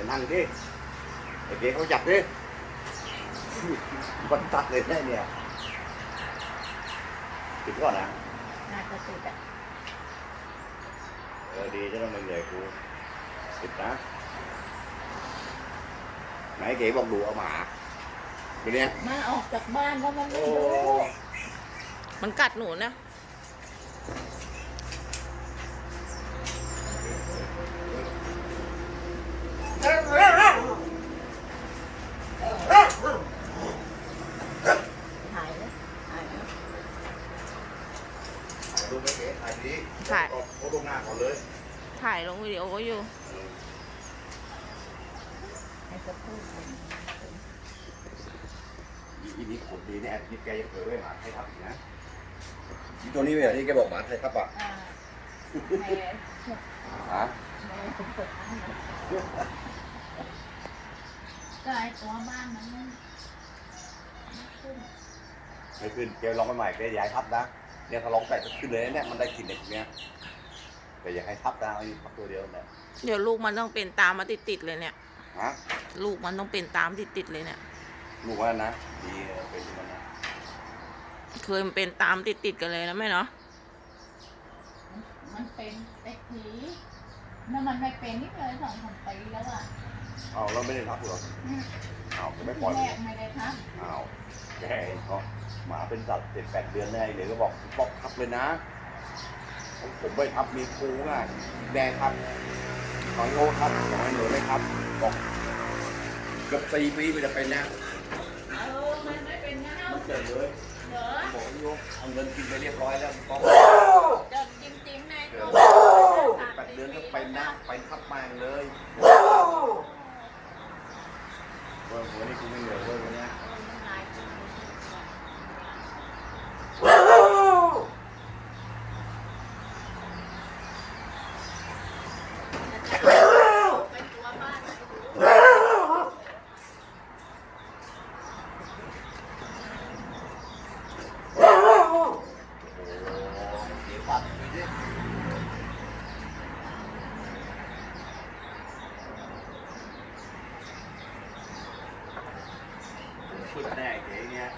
อย่านั่งดิไอ้เก๋เขาจับดิมันตัดเลยแน่เนี่ยติดก่อนนะน่าจะติดอะเออดีจะต้องไม่เหนื่อยกูติดนะไหนเก๋บอกดูเอาหมาไปเนี่ยมาออกจากบ้านแล้วมันไม่โอ้รู้มันกัดหนูนะ ถ่ายแล้วถ่ายแล้ว ดูไหมเก๋ถ่ายดีถ่ายเอาเอาลงหน้าก่อนเลยถ่ายลงวิดีโออยู่ ให้จะพูดกันอีนี้ขนดีแน่ที่แกจะเผยไว้หมาให้ทับอีกนะอีตัวนี้เนี่ยที่แกบอกหมาไทยครับอะอ่าแม่ฮะแม่ผมเปิดร้านนะก็ไอตัวบ้านมันไม่ขึ้น ไม่ขึ้นแกลองไปใหม่แกอย่าให้ทับนะ เนี่ยถ้าลองใส่ก็ขึ้นเลยนะเนี่ยมันได้กลิ่นเด็กเนี่ยแต่อย่าให้ทับนะไอ้นี่ทับตัวเดียวเนี่ยเดี๋ยวลูกมันต้องเป็นตามมาติดๆเลยเนี่ย ฮะลูกมันต้องเป็นตามติดๆเลยเนี่ย ลูกว่านะดีเออเป็นที่มันนะเคยมันเป็นตามติดๆกันเลยนะแม่เนาะมันเป็นเด็กผีนั่นมันไม่เป็นนี่เลยสองสามปีแล้วอะเอาเราไม่ได้ทับเหรออืมเอาจะไม่ปล่อยแรมันกไม่ได้ทับเอาแกเขา หมาเป็นสัตว์เจ็ดแปดเดือนได้เลยก็บอกบอกทับเลยนะ ผมผมไม่ทับมีครูง่ายแดงครับขอให้โง่ครับขอให้หนูไม่ครับบอกเกือบสี่ปีมันจะเป็นแล้วเออมันไม่เป็นเงามันเกิดเลยเหรอบอกให้โยมเอาเงินกินไปเรียบร้อยแล้วต้องเดินจริงๆในเกิตัดวแปดเดือนก็เป็นนะไปทับแมงเลยเว้ยหัวนี่กูไม่เหนื่อยเว้ยวันเนี้ยเป็นตัวบ้าน โอ้โหเดี๋ยวปัดไปดิ ขึ้นแน่เก๋เนี่ย